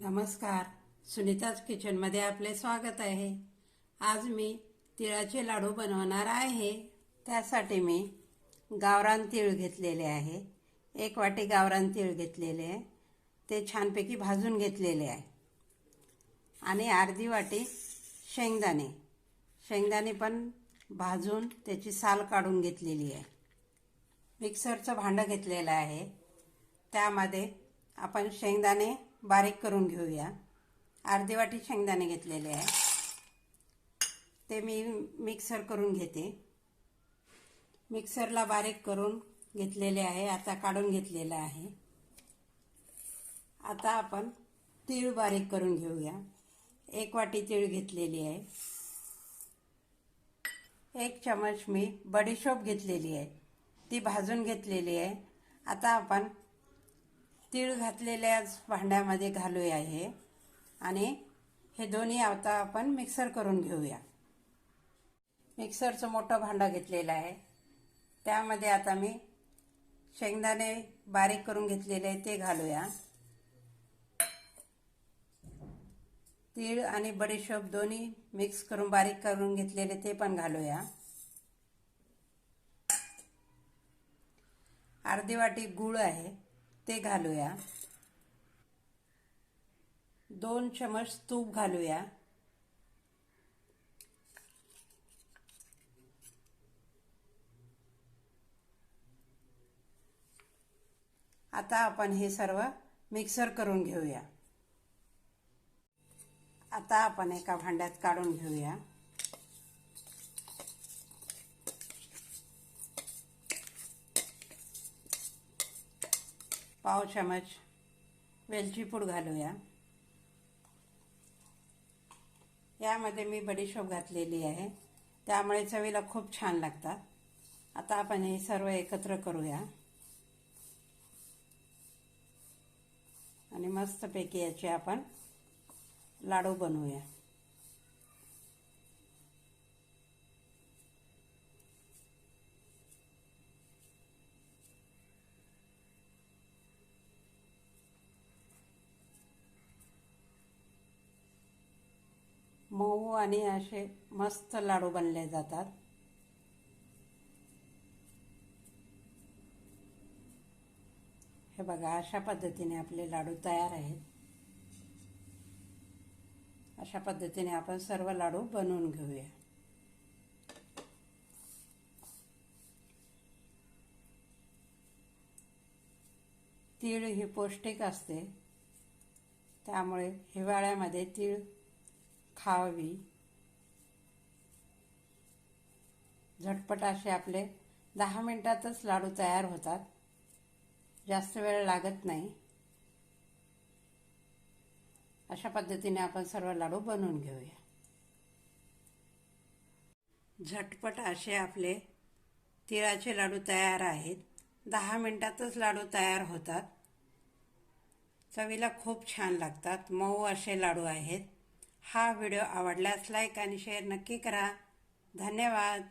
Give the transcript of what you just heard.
नमस्कार. सुनीताज किचनमध्ये आपले स्वागत आहे. आज मी तिळाचे लाडू बनवणार आहे. त्यासाठी मी गावरान तीळ घेतलेले आहे. एक वाटी गावरान तीळ घेतलेले आहे. ते छानपैकी भाजून घेतलेले आहे. आणि अर्धी वाटी शेंगदाणे. शेंगदाणे पण भाजून त्याची साल काढून घेतलेली आहे. मिक्सरचं भांडं घेतलेलं आहे. त्यामध्ये आपण शेंगदाणे बारीक करून घेऊया. अर्धी वाटी शेंगदाणे घेतलेले आहे. ते मी मिक्सर करून घेते. मिक्सरला बारीक करून घेतलेले आहे. आता काढून घेतलेलं आहे. आता आपण तीळ बारीक करून घेऊया. एक वाटी तीळ घेतलेली आहे. एक चमच मी बडीशोप घेतलेली आहे. ती भाजून घेतलेली आहे. आता आपण तीळ घातलेल्या भांड्यामध्ये घालूया हे. आणि हे दोन्ही आता आपण मिक्सर करून घेऊया. मिक्सरचं मोठं भांडं घेतलेलं आहे. त्यामध्ये आता मी शेंगदाणे बारीक करून घेतलेले आहे ते घालूया. तीळ आणि बडीशोप दोन्ही मिक्स करून बारीक करून घेतलेले ते पण घालूया. अर्धी वाटी गूळ आहे. ते घालूया. दोन चमच तूप घालूया. आता आपण हे सर्व मिक्सर करून घेऊया. आता आपण एका भांड्यात काढून घेऊया. पाव चमच वेलची पूड घालूया. यामध्ये मी बडीशोप घातलेली आहे. त्यामुळे चवीला खूप छान लागतात. आता आपण हे सर्व एकत्र करूया. आणि मस्तपैकी याचे आपण लाडू बनवूया. मऊ आणि असे मस्त लाडू बनले जातात. हे बघा अशा पद्धतीने आपले लाडू तयार आहेत. अशा पद्धतीने आपण सर्व लाडू बनवून घेऊया. तीळ ही पौष्टिक असते. त्यामुळे हिवाळ्यामध्ये तीळ खावी झटपट असे आपले दहा मिनिटातच लाडू तयार होतात. जास्त वेळ लागत नाही. अशा पद्धतीने आपण सर्व लाडू बनवून घेऊया. झटपट असे आपले तिळाचे लाडू तयार आहेत. दहा मिनिटातच लाडू तयार होतात. चवीला खूप छान लागतात. मऊ असे लाडू आहेत. हा व्हिडिओ आवडल्यास लाईक आणि शेअर नक्की करा. धन्यवाद.